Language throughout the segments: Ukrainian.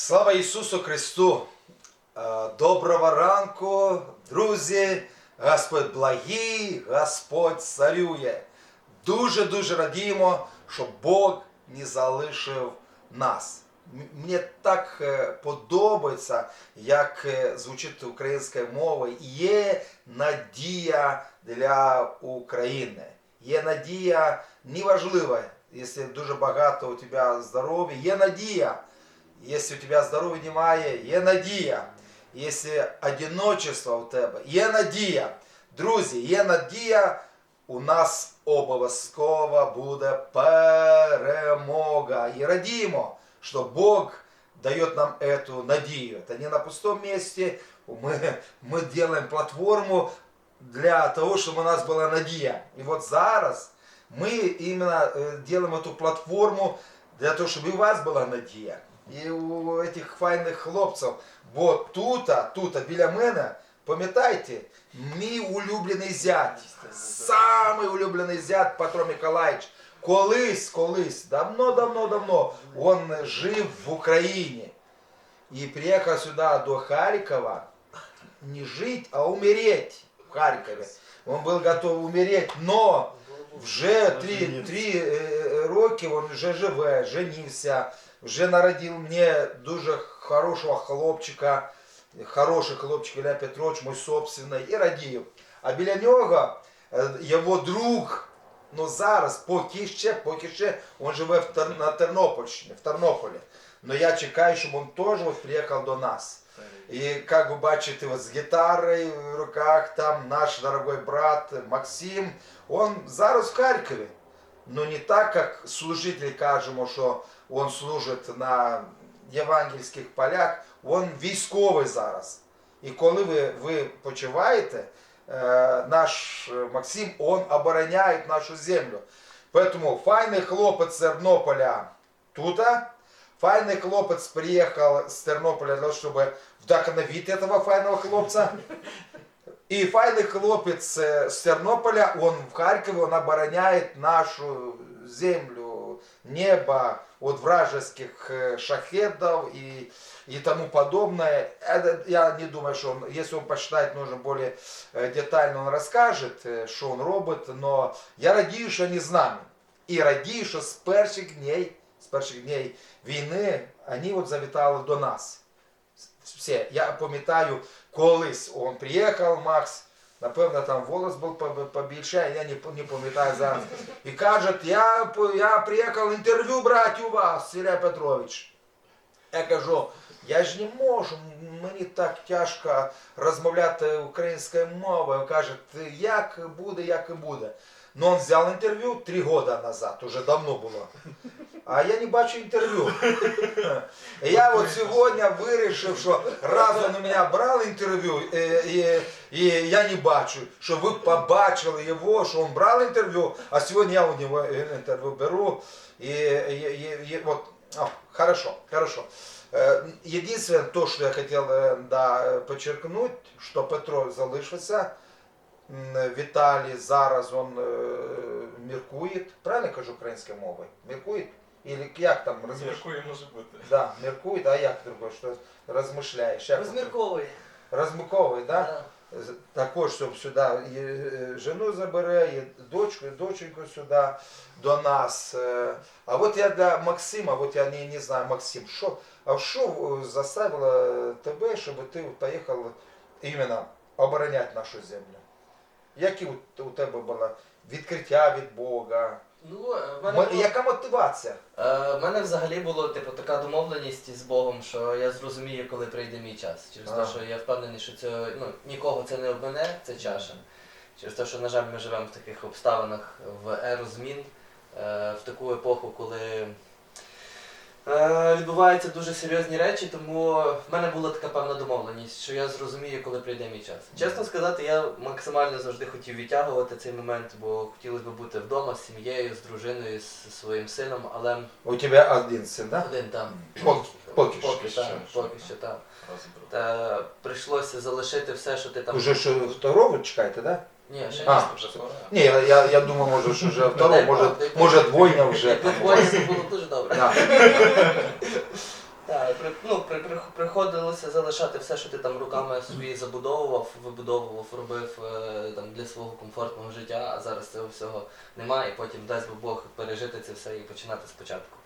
Слава Ісусу Христу! Е, Доброго ранку, друзі! Господь благий, Господь царює. Дуже-дуже радіємо, що Бог не залишив нас. Мені так е, подобається, як е, звучить українською мовою. Є надія для України. Є надія неважливо, якщо дуже багато у тебе здоров'я, є надія. Якщо у тебе здоров'я немає, є надія. Якщо одиночество у тебе, є надія. Друзі, є надія, у нас обов'язково буде перемога. І радіємо, що Бог дає нам эту надію. Это не на пустом месте. Мы, мы делаем платформу для того, чтобы у нас была надія. І от зараз ми іменно е, делаем эту платформу для того, щоб і у вас була надія. І у этих файних хлопців. Бо тут, тут, біля мене, пам'ятайте, мій улюблений зять, самий улюблений зять Петро Миколаївич. Колись, колись, давно, давно, давно, він жив в Україні. І приїхав сюди до Харкова не жить, а умереть в Харкові. Він був готовий умереть, но вже три, три е, роки він вже живе, женився, вже народив мені дуже хорошого хлопчика, хороший хлопчик Ілля Петрович, мой собственний, і радів. А біля нього е, його друг, ну зараз, поки ще, поки ще, він живе в Тер- на Тернопільщині, в Тернополі. Но я чекаю, щоб він теж от приїхав до нас. І як ви бачите, от з гітарою в руках там наш дорогой брат Максим, он зараз в Харкові. Ну не так, як служитель кажемо, що він служить на євангельських полях, він військовий зараз. І коли ви, ви почуваєте, е, наш е, Максим, он обороняє нашу землю. Поэтому файний хлопець з Тернополя тут, файний хлопець приїхав з Тернополя для того, щоб вдохновити этого файного хлопця. И файный хлопец э, с Тернополя, он в Харькове, он обороняет нашу землю, небо от вражеских э, шахедов и, и тому подобное. Это, я не думаю, что он, если он почитает, нужно более э, детально он расскажет, э, что он робит, но я радію, що вони з нами. І радію, що з перших днів, з перших днів війни, вони от завітали до нас все. Я пам'ятаю, колись он приїхав, Макс, напевно, там волос був по- побільше, я не, не пам'ятаю зараз. І каже, я, я приїхав інтерв'ю брати у вас, Ілля Петрович. Я кажу, я ж не можу, мені так тяжко розмовляти українською мовою. Каже, як буде, як і буде. Ну, він взяв інтерв'ю три роки назад, уже давно було. А я не бачу інтерв'ю. Я от сьогодні вирішив, що раз він у мене брав інтерв'ю, і, і я не бачу, що ви побачили його, що він брав інтерв'ю, а сьогодні я у нього інтерв'ю беру. І, і, і, і от, о, хорошо, хорошо. Единственное, то, что я хотел да, подчеркнуть, что Петро залишився, Віталій зараз он е, міркує, правильно я кажу українською мовою? Міркує? Или як там розмишляє? Міркує може бути. Да, міркує, а як другое, що розмишляєш? Розмірковує. Розмірковує, да? Да. Також, щоб сюди і е, жену забере, і дочку, і доченьку сюди до нас. Е, А от я для Максима, от я не, не знаю, Максим, що, а що е, заставило тебе, щоб ти поїхав іменно обороняти нашу землю? Які у, у тебе було відкриття від Бога? Ну, е, в мене, було, Яка мотивація? е, в мене взагалі було типу, така домовленість з Богом, що я зрозумію, коли прийде мій час. Через А. те, що я впевнений, що це, ну, нікого це не обмине, це чаша. Через те, що, на жаль, ми живемо в таких обставинах в еру змін, е, в таку епоху, коли відбуваються дуже серйозні речі, тому в мене була така певна домовленість, що я зрозумію, коли прийде мій час. Чесно сказати, я максимально завжди хотів відтягувати цей момент, бо хотілося б бути вдома з сім'єю, з дружиною, з своїм сином, але У тебе один син, да? один там. Поки, поки що. Поки що, поки що так. Та прийшлося залишити все, що ти там. Уже що второго чекаєте, да? Ні, ще А. ні. Вже скоро. Ні, я, я, я думаю, може, що вже второго, може, може двойня вже. Двоє, це було дуже добре. Да. Так, при, ну, при, при, приходилося залишати все, що ти там руками собі забудовував, вибудовував, робив е, там, для свого комфортного життя, а зараз цього всього немає, і потім дасть би Бог пережити це все і починати спочатку.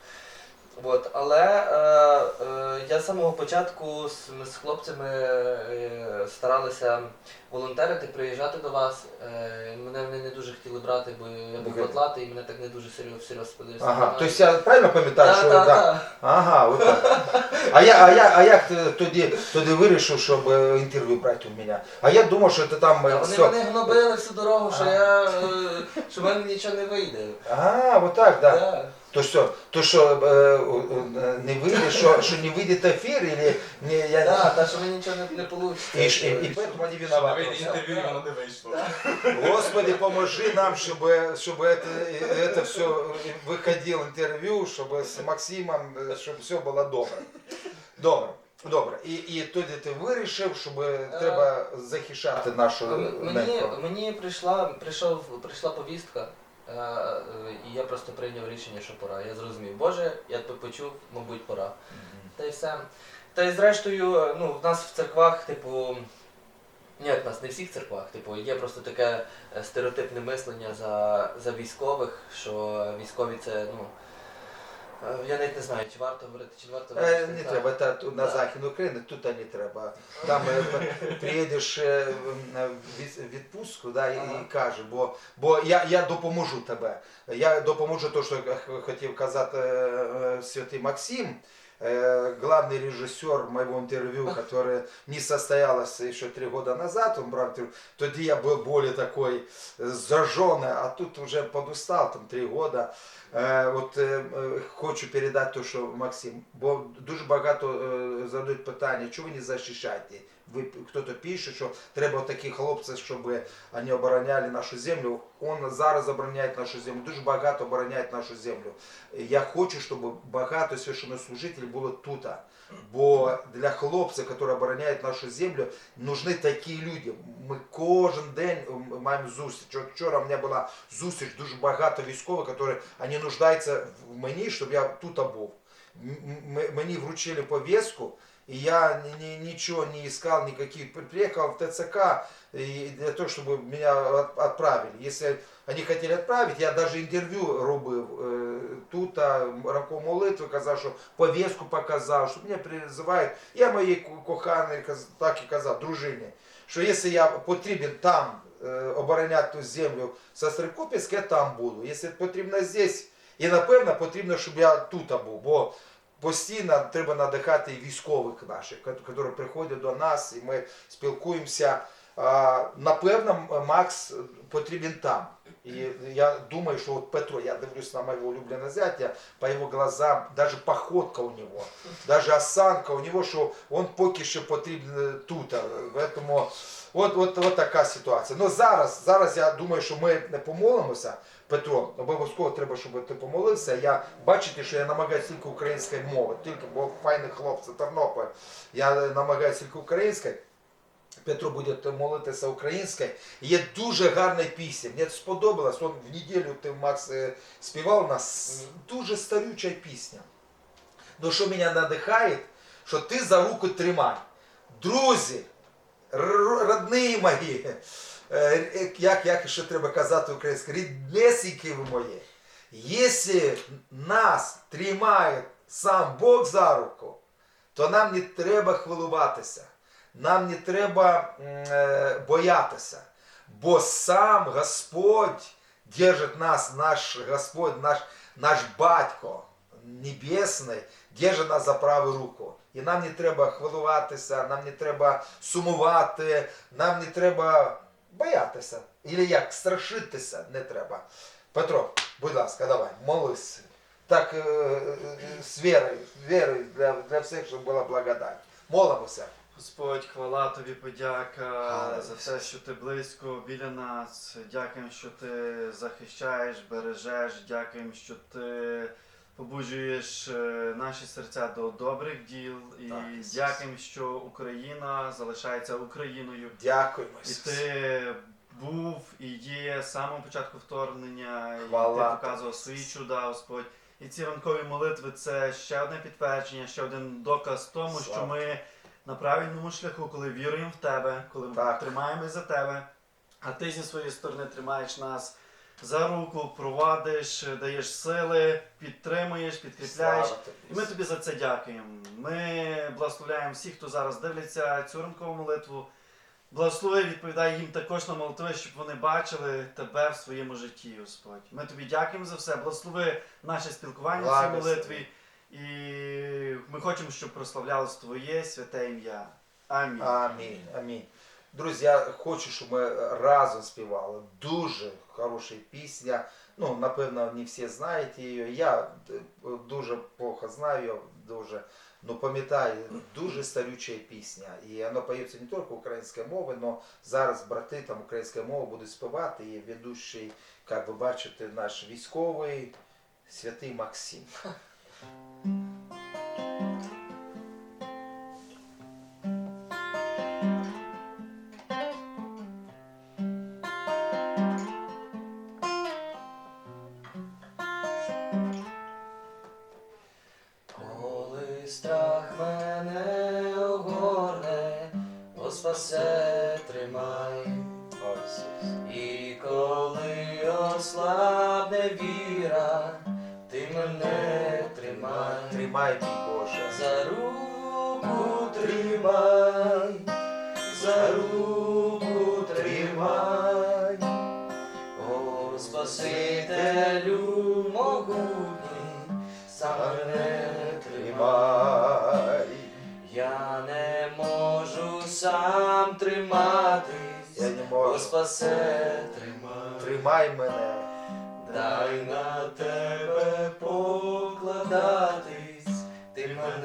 От, але е, е, я з самого початку з, ми з хлопцями е, старалися волонтерити, приїжджати до вас. Е, мене вони не дуже хотіли брати, бо я був батлатий і мене так не дуже серйозно всерйоз сподівався. Ага, тобто я правильно пам'ятаю, що да. Ага, от так. А я, а я, а як ти тоді, тоді вирішив, щоб е, інтерв'ю брати у мене? А я думав, що ти там е, Вони все. мене гнобили всю дорогу, що Ага. я е, що в мене нічого не вийде. А, вот так, да. Да. То що, то що е, е, не вийде, що, що не вийде ефір, или не, я... Да, та що мені нічого не, не вийде. І, ж- і, і поэтому вони Що виноваты. вийде інтерв'ю, і воно не вийшло. Господи, поможи нам, чтобы, чтобы это, это все выходило интервью, чтобы с Максимом, чтобы все було добре. Добре. Добре. І, і тоді ти вирішив, щоб треба захищати нашу М- Мені, неньку. мені прийшла, прийшов, прийшла повістка, е, е, і я просто прийняв рішення, що пора. Я зрозумів, Боже, я тебе почув, мабуть, пора. Та й все. Та й зрештою, ну, в нас в церквах, типу. Ні, в нас не всіх церквах, типу, є просто таке е, стереотипне мислення за, за військових, що військові це, ну. Е, Я навіть не знаю, чи варто говорити, чи варто Е, говорити. Не треба, та, тут на Да. Західну Україну, тут не треба. Там е, приїдеш в від- відпустку да, і, Ага. і каже, бо, бо я, я допоможу тебе. Я допоможу то, що хотів казати святий Максим, главный режиссер моего интервью, которое не состоялось еще три года назад, он брал интервью, тоді я был более такой э, зажженный, а тут уже подустал, там три года. Е, От е, е, хочу передати те, що Максим, бо дуже багато е, задають питання, чого ви не захищаєте? ви хтось пише, що треба такі хлопці, щоб вони обороняли нашу землю. Он зараз обороняє нашу землю, дуже багато обороняє нашу землю. Я хочу, щоб багато священнослужителів було тут. Бо для хлопців, які обороняють нашу землю, нужны такі люди. Ми кожен день маємо зустріч. От вчора в мене була зустріч дуже багато військових, які вони нуждаються в мені, щоб я тут був. Мені вручили повестку, и я ни- ни- ничего не искал, никаких. Приехал в ТЦК и для того, чтобы меня от- отправили. Если они хотели отправить, я даже интервью робив е, тут, а, ранком молитви, казав, що повестку показав, що мене призивають. Я моїй ко- коханій так і казав, дружині, що якщо я потрібен там е, обороняти ту землю Сестрикопівськ, я там буду. Якщо потрібно здесь, і напевно потрібно, щоб я тут був. Бо постійно треба надихати військових наших, які приходять до нас, і ми спілкуємося. Напевно, Макс потрібен там. І я думаю, що от Петро, я дивлюсь на моего улюбленного зятя, по его глазам, даже походка у него, даже осанка у него, що он поки що потрібен тут. Поэтому от, от, от така ситуація. Ну зараз, зараз я думаю, що ми не помолимося. Петро, обов'язково треба, щоб ти помолився. Я бачите, що я намагаюся тільки українською мовою, тільки бо файні хлопці Тернопіль. Я намагаюся тільки українською. Петро буде молитися українською. Є дуже гарна пісня. Мені сподобалось. Он в неділю ти Макс е, співав у нас дуже старюча пісня. Ну що мене надихає, що ти за руку тримай. Друзі, родні мої, як, як ще треба казати українською, ріднесенькі ви мої. Якщо нас тримає сам Бог за руку, то нам не треба хвилюватися, нам не треба е, боятися, бо сам Господь держить нас, наш Господь, наш, наш Батько Небесний, держить нас за праву руку. І нам не треба хвилюватися, нам не треба сумувати, нам не треба боятися. Ілі як страшитися не треба. Петро, будь ласка, давай, молись. Так, е, е, е, з вірою, вірою для, для всіх, щоб була благодать. Молимося. Господь, хвала тобі, подяка Аллилуйя. за те, що ти близько біля нас. Дякуємо, що ти захищаєш, бережеш. Дякуємо, що ти побуджуєш е, наші серця до добрих діл. І Так, Ісус. дякуємо, що Україна залишається Україною. Дякуємо. І Ісус. ти був і є з самого початку вторгнення, і Хвала ти показував свої чуда, Господь. І ці ранкові молитви це ще одне підтвердження, ще один доказ тому, що ми на правильному шляху, коли віруємо в тебе, коли ми Так. тримаємось за тебе, а ти зі своєї сторони тримаєш нас за руку, провадиш, даєш сили, підтримуєш, підкріпляєш. Слава тобі. І ми тобі за це дякуємо. Ми благословляємо всіх, хто зараз дивляться цю ранкову молитву. Благослови, відповідай їм також на молитви, щоб вони бачили тебе в своєму житті, Господь. Ми тобі дякуємо за все. Благослови наше спілкування в цій Благослови. молитві. І ми хочемо, щоб прославлялось Твоє святе ім'я. Амінь. Амінь. Амінь. Друзі, я хочу, щоб ми разом співали. Дуже хороша пісня. Ну, напевно, не всі знаєте її. Я е, дуже плохо знаю дуже. Ну, пам'ятаю, дуже старюча пісня. І вона поється не тільки українською мовою, але зараз брати там українською мовою будуть співати. І ведучий, як ви бачите, наш військовий святий Максим. Мій Боже. За руку тримай, за руку тримай, о Спасителю могутній, сам мене тримай. Я не можу сам триматись, Я не о можу. спасе тримай. Тримай мене. Дай на тебе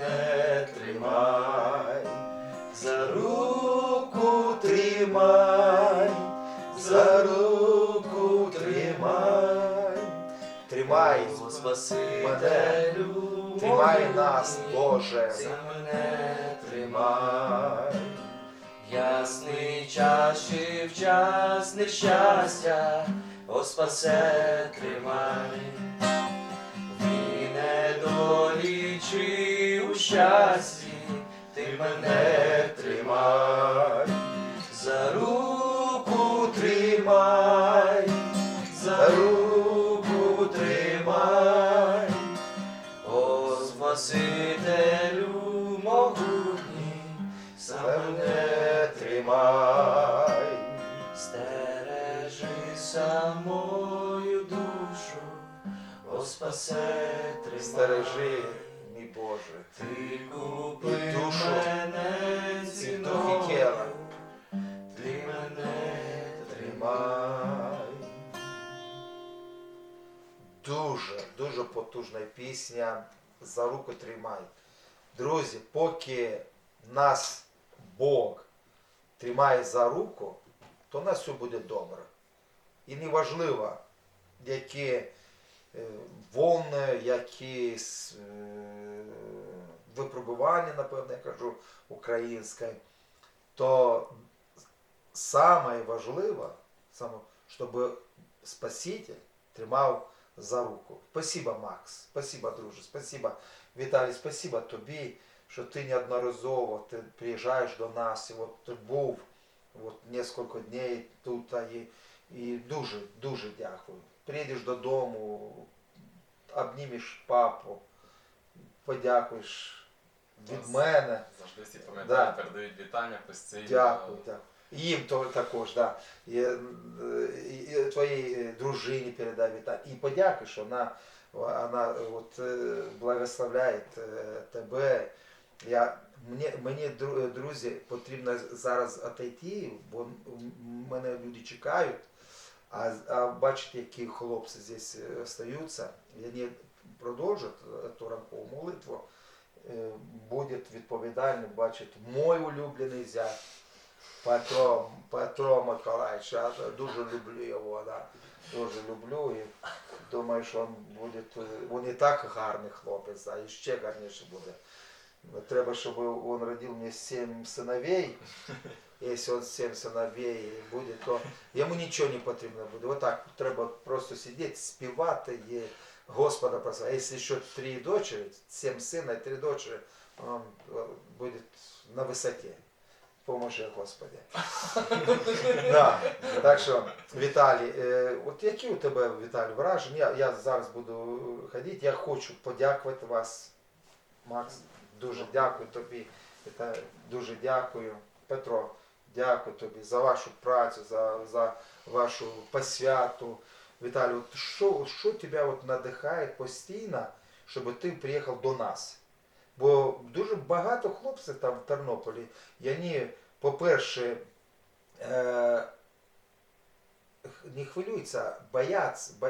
мене тримай, за руку тримай, за руку тримай, Тримай. Спасителю, Тримай нас, Боже. ти мене Тримай. Ясний час чи в час нещастя, о спасе тримай, в недолі чи щасті, ти мене тримай, за руку тримай, за руку тримай, о Спасителю могутній, сам мене Тримай. Стережи самою душу, о спасе. Стережи, Боже. Ти купи душу, мене і ціною, ти мене тримай. Дуже, дуже потужна пісня. За руку тримай. Друзі, поки нас Бог тримає за руку, то у нас все буде добре. І неважливо, які е, волни, які е, випробування, напевно, я кажу українською, то саме важливе, щоб Спаситель тримав за руку. Спасибо, Макс. Спасибо, друже. Спасибо, Віталій, спасибо тобі, що ти неодноразово ти приїжджаєш до нас. І от ти був от кілька днів тут. І, і дуже, дуже дякую. Приїдеш додому, обнімеш папу, подякуєш від мене. Завжди всі пам'ятають, Да. передають вітання постійно. Дякую, дякую. Їм то також, да. І, е, і, і твоїй е, дружині передай вітання. І подякуй, що вона, вона от, е, благословляє тебе. Я, мені, мені, друзі, потрібно зараз отойти, бо мене люди чекають. А, а бачите, які хлопці здесь остаються. І вони продовжать е, ту ранкову молитву. Е, Буде відповідальний, бачить, мой улюблений зять. Петро, Петро Миколаївич, я дуже люблю його, да. дуже люблю і думаю, що він буде, він і так гарний хлопець, а і ще гарніше буде. Треба, щоб він родив мені сім синовей. Якщо він сім синовей буде, то йому нічого не потрібно буде. Отак треба просто сидіти, співати і Господа послал. А если еще три дочери, семь сына и три дочери, он э, будет на высоте. Поможи, Господи. да. Так що, Віталій, е, от які у тебе, Віталій, враження? Я, я зараз буду ходити. Я хочу подякувати вас, Макс. Дуже дякую тобі. Віталій, дуже дякую. Петро, дякую тобі за вашу працю, за, за вашу посвяту. Віталій, от що, що тебе от надихає постійно, щоб ти приїхав до нас? Бо дуже багато хлопців там в Тернополі, і вони, по-перше, е, не хвилюються, бояться, бо-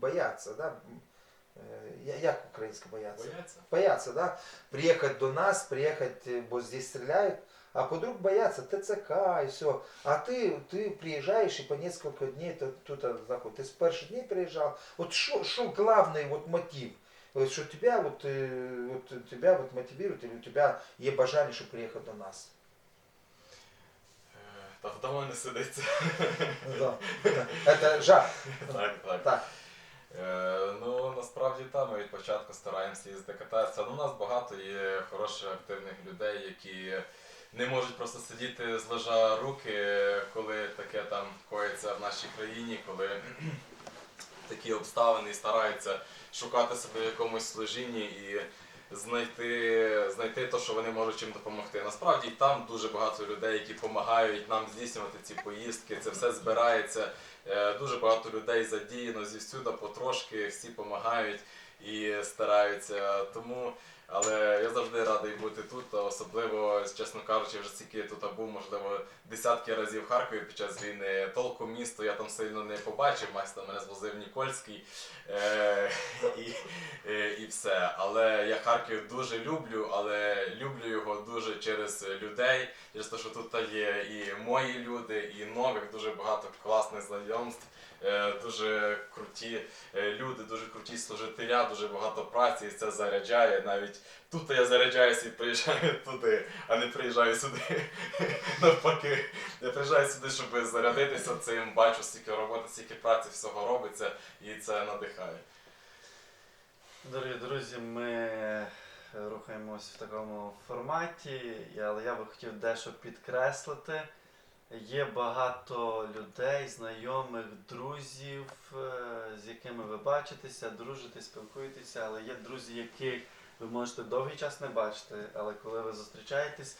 бояться, да? Е, як українська бояться? Бояться? боятся, да, приехать до нас, приехать, э, бо здесь стреляют, а подруг боятся ТЦК и все. А ты, ты приезжаешь и по несколько дней ты, тут а, заход. Ты с первых дней приезжал. Вот что, что главный вот мотив? Вот, что тебя вот, э, вот тебя вот мотивирует, или у тебя есть бажание, чтобы приехать до нас? Е, Та вдома не сидиться. Да. Это жах. Так, так. Так. Е, ну насправді там ми від початку стараємося їздити кататися. Ну, у нас багато є хороших активних людей, які не можуть просто сидіти зложа руки, коли таке там коїться в нашій країні, коли такі обставини стараються шукати себе в якомусь служінні і знайти, знайти те, що вони можуть чим допомогти. Насправді там дуже багато людей, які допомагають нам здійснювати ці поїздки. Це все збирається. Е, Дуже багато людей задіяно зівсюди потрошки, всі допомагають і стараються. Тому, але я завжди радий бути тут, особливо, чесно кажучи, вже стільки тут був, можливо, десятки разів в Харкові під час війни. Толком місто я там сильно не побачив, Макс там мене звозив Нікольський е, і, е, і все. Але я Харків дуже люблю, але люблю його дуже через людей, через те, що тут є і мої люди, і нових, дуже багато класних знайомств. Е, Дуже круті е, люди, дуже круті служителя, дуже багато праці, і це заряджає. Навіть тут я заряджаюся і приїжджаю туди, а не приїжджаю сюди. Навпаки, я приїжджаю сюди, щоб зарядитися цим, бачу, стільки роботи, стільки праці, всього робиться, і це надихає. Дорогі друзі, ми рухаємось в такому форматі, але я би хотів дещо підкреслити. Є багато людей, знайомих, друзів, е, з якими ви бачитеся, дружите, спілкуєтеся, але є друзі, яких ви можете довгий час не бачити, але коли ви зустрічаєтесь,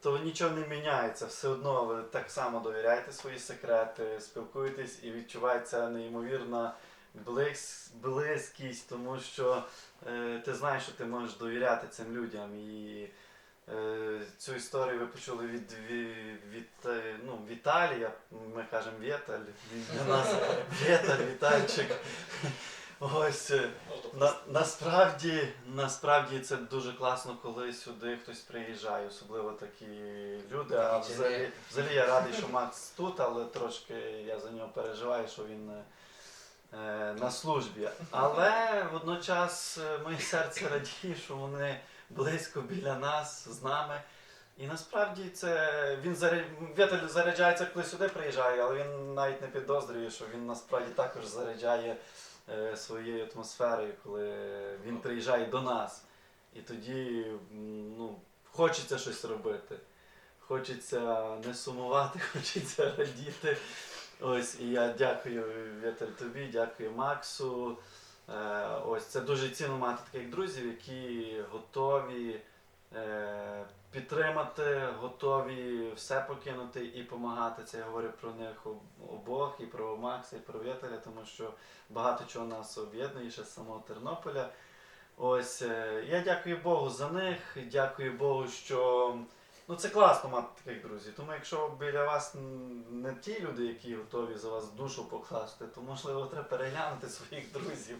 то нічого не міняється. Все одно ви так само довіряєте свої секрети, спілкуєтесь і відчувається неймовірна близь, близькість, тому що е, ти знаєш, що ти можеш довіряти цим людям. І е, цю історію ви почули від, від, від е, Віталія, ми кажемо Віталь, він для нас Віталь, Вітальчик. Ось. е, на, насправді, насправді це дуже класно, коли сюди хтось приїжджає, особливо такі люди. А взагалі, взагалі я радий, що Макс тут, але трошки я за нього переживаю, що він е, е, на службі. Але водночас е, моє серце радіє, що вони близько біля нас, з нами. І насправді це він заря... Віталь заряджається, коли сюди приїжджає, але він навіть не підозрює, що він насправді також заряджає е, своєю атмосферою, коли він приїжджає до нас. І тоді ну, хочеться щось робити. Хочеться не сумувати, хочеться радіти. Ось, і я дякую Віталь тобі, дякую Максу. Е, ось це дуже цінно мати таких друзів, які готові підтримати, готові все покинути і допомагати. Це я говорю про них обох, і про Макса, і про Віталя, тому що багато чого нас об'єднує ще з самого Тернополя. Ось е, я дякую Богу за них. Дякую Богу, що ну це класно мати таких друзів. Тому якщо біля вас не ті люди, які готові за вас душу покласти, то можливо треба переглянути своїх друзів.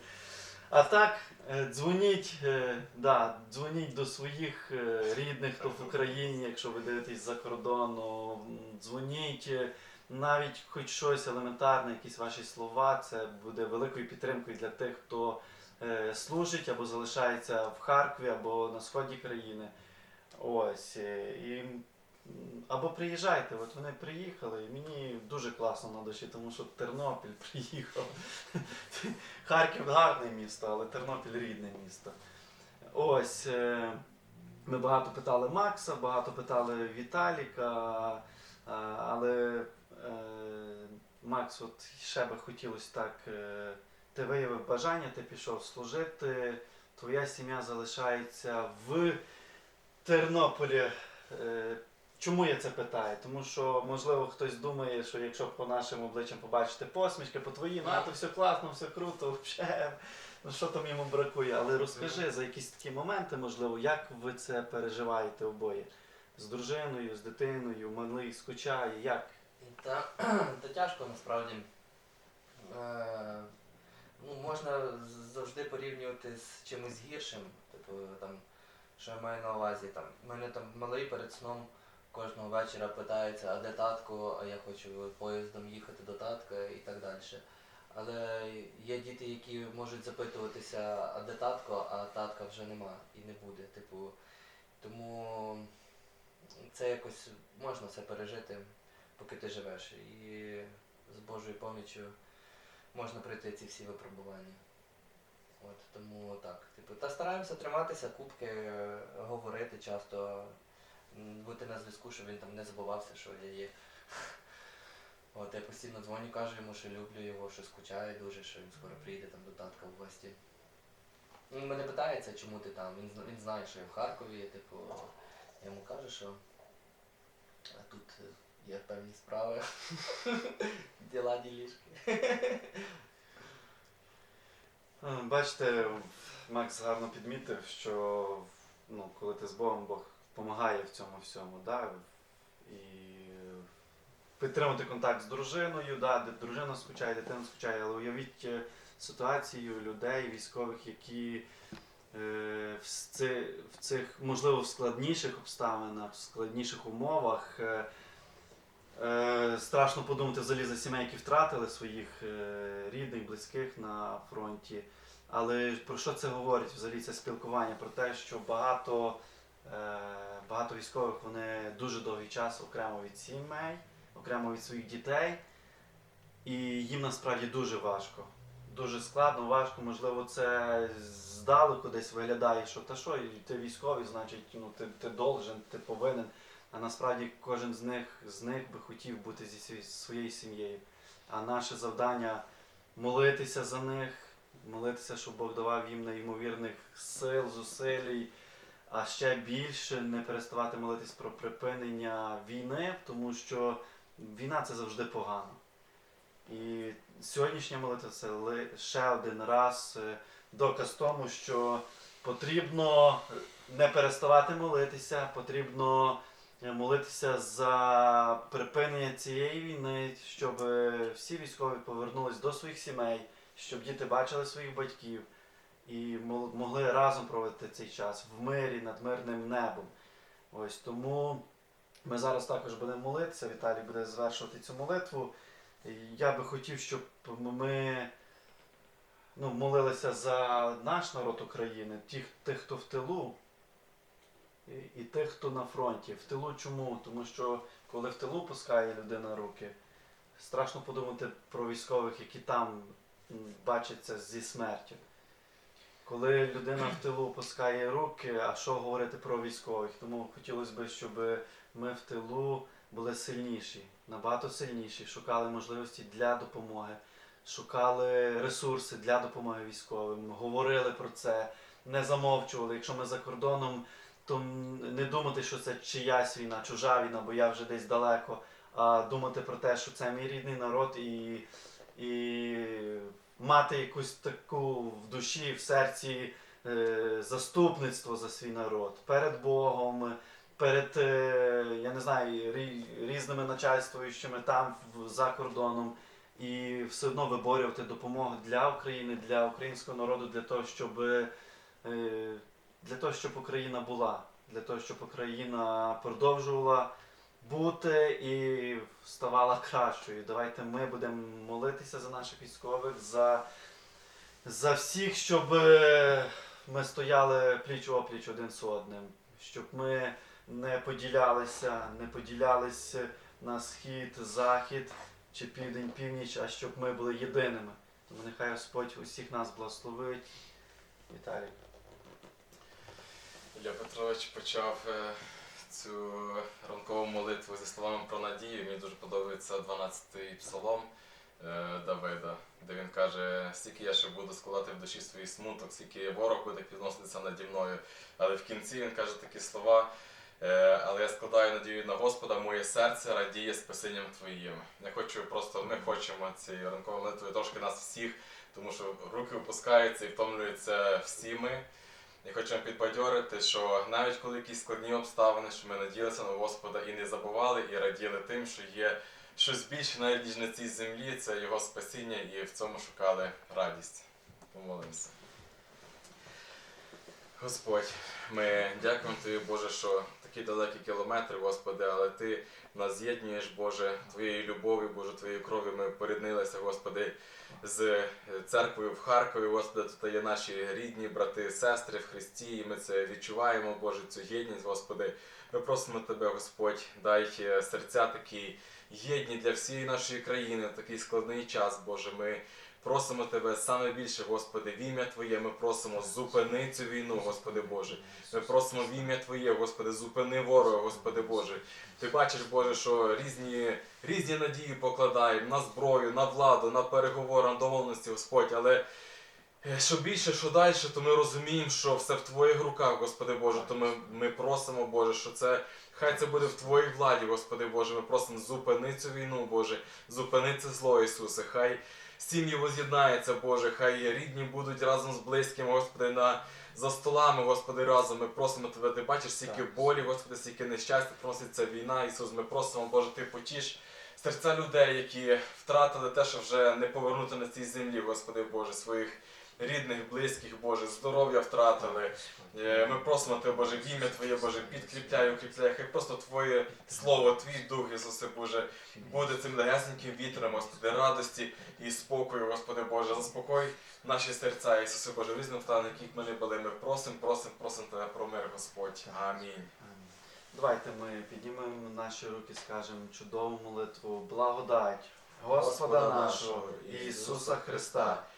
А так, е, дзвоніть, е, да, дзвоніть до своїх е, рідних, хто в Україні, якщо ви дивитесь за кордону, дзвоніть. Навіть хоч щось елементарне, якісь ваші слова, це буде великою підтримкою для тих, хто служить або залишається в Харкові, або на сході країни. Ось. І або приїжджайте. От вони приїхали, і мені дуже класно на душі, тому що Тернопіль приїхав. Харків гарне місто, але Тернопіль рідне місто. Ось. е, Ми багато питали Макса, багато питали Віталіка, але е, Макс, от ще би хотілося так. е, Ти виявив бажання, ти пішов служити, твоя сім'я залишається в Тернополі. Чому я це питаю? Тому що, можливо, хтось думає, що якщо по нашим обличчям побачити посмішки, по твоїм, а то все класно, все круто, взагалі, ну що там йому бракує. Але розкажи за якісь такі моменти, можливо, як ви це переживаєте обоє? З дружиною, з дитиною, малий скучає, як? Та, та тяжко насправді. Е, ну, можна завжди порівнювати з чимось гіршим. Типу, там, що я маю на увазі. Там, в мене там малий перед сном кожного вечора питається, а де татко, а я хочу поїздом їхати до татка і так далі. Але є діти, які можуть запитуватися, а де татко, а татка вже нема і не буде. Типу, тому це якось можна це пережити поки ти живеш. І з Божою поміччю можна пройти ці всі випробування. От, тому так. Типу, та стараємося триматися, кубки, е, говорити часто, бути на зв'язку, щоб він там не забувався, що я є. От, я постійно дзвоню, кажу йому, що люблю його, що скучаю дуже, що він скоро приїде там до татка в гості. Він мене питається, чому ти там. Він, він знає, що я в Харкові, типу, я йому кажу, що а тут е, є певні справи. Діла ділішки. Е, Бачите, Макс гарно підмітив, що ну, коли ти з Богом, Бог допомагає в цьому всьому, да? і підтримати контакт з дружиною, да? дружина скучає, дитина скучає, але уявіть е, ситуацію людей, військових, які е, в, ци, в цих, можливо, в складніших обставинах, в складніших умовах. Е, страшно подумати взагалі за сімей, які втратили своїх рідних, близьких на фронті. Але про що це говорить? Взагалі це спілкування про те, що багато, багато військових вони дуже довгий час окремо від сімей, окремо від своїх дітей, і їм насправді дуже важко. Дуже складно, важко, можливо, це здалеку десь виглядає, що та що, ти військовий, значить, ну ти, ти должен, ти повинен. А насправді кожен з них з них би хотів бути зі своєю сім'єю. А наше завдання молитися за них, молитися, щоб Бог давав їм неймовірних сил, зусиль, а ще більше не переставати молитись про припинення війни, тому що війна це завжди погано. І сьогоднішня молитва це ще один раз е, доказ тому, що потрібно не переставати молитися, потрібно е, молитися за припинення цієї війни, щоб всі військові повернулись до своїх сімей, щоб діти бачили своїх батьків і могли разом проводити цей час в мирі над мирним небом. Ось тому ми зараз також будемо молитися. Віталій буде звершувати цю молитву. Я би хотів, щоб ми ну, молилися за наш народ України, тих, тих, хто в тилу, і, і тих, хто на фронті. В тилу чому? Тому що коли в тилу пускає людина руки, страшно подумати про військових, які там бачаться зі смертю. Коли людина в тилу пускає руки, а що говорити про військових? Тому хотілося б, щоб ми в тилу були сильніші, набагато сильніші, шукали можливості для допомоги, шукали ресурси для допомоги військовим, говорили про це, не замовчували. Якщо ми за кордоном, то не думати, що це чиясь війна, чужа війна, бо я вже десь далеко, а думати про те, що це мій рідний народ і, і мати якусь таку в душі, в серці е, заступництво за свій народ перед Богом, перед е, я не знаю, різними начальствуючими там за кордоном. І все одно виборювати допомогу для України, для українського народу, для того, щоб е, для того, щоб Україна була, для того, щоб Україна продовжувала бути і ставала кращою. Давайте ми будемо молитися за наших військових, за, за всіх, щоб е, ми стояли пліч опліч один з одним, щоб ми не поділялися, не поділялися на схід, захід чи південь, північ, а щоб ми були єдиними. Тому нехай Господь усіх нас благословить. Віталій. Ілля Петрович почав е, цю ранкову молитву зі словами про надію. Мені дуже подобається 12-й псалом е, Давида, де він каже: стільки я ще буду складати в душі свій смуток, скільки ворог буде підноситися наді мною. Але в кінці він каже такі слова. е, Але я складаю надію на Господа, моє серце радіє спасінням Твоїм. Я хочу просто, ми хочемо цією ранковою молитвою трошки нас всіх, тому що руки опускаються і втомлюються всі ми. І хочемо підбадьорити, що навіть коли якісь складні обставини, що ми наділися на Господа і не забували, і раділи тим, що є щось більше навіть ніж на цій землі, це його спасіння, і в цьому шукали радість. Помолимося. Господь, ми дякуємо Тобі, Боже, що такі далекі кілометри, Господи, але Ти нас з'єднуєш, Боже, Твоєю любов'ю, Боже, Твоєю кров'ю ми поріднилися, Господи, з е, церквою в Харкові, Господи, тут є наші рідні брати, сестри в Христі, і ми це відчуваємо, Боже, цю єдність, Господи. Ми просимо Тебе, Господь, дай е, серця такі єдні для всієї нашої країни в такий складний час, Боже. Ми просимо Тебе саме більше, Господи, в ім'я Твоє. Ми просимо, зупини цю війну, Господи Боже. Ми просимо в ім'я Твоє, Господи, зупини ворога, Господи Боже. Ти бачиш, Боже, що різні, різні надії покладаємо на зброю, на владу, на переговори, на домовленості, Господь, але. е, Що більше, що далі, то ми розуміємо, що все в Твоїх руках, Господи Боже. То ми, ми просимо, Боже, що це хай це буде в Твоїй владі, Господи Боже. Ми просимо зупини цю війну, Боже, зупини це зло, Ісусе. Хай сім'ї воз'єднаються, Боже, хай рідні будуть разом з близькими, Господи, на за столами, Господи, разом. Ми просимо Тебе, ти бачиш, скільки болі, Господи, скільки нещастя проситься ця війна, Ісус. Ми просимо, Боже, Ти потіш серця людей, які втратили те, що вже не повернути на цій землі, Господи Боже, своїх рідних, близьких, Боже, здоров'я втратили. Е, Ми просимо Тебе, Боже, в ім'я Твоє, Боже, підкріпляй, укріпляй, хай просто Твоє Слово, Твій Дух, Ісусе Боже, буде цим легесеньким вітром, Господи, радості і спокою, Господи Боже, заспокой наші серця, Ісусе Боже, в різному стані, яких ми не були. Ми просимо, просимо, просимо Тебе про мир, Господь. Амінь. Давайте ми піднімемо наші руки, скажемо чудову молитву, благодать Господа нашого Ісуса Христа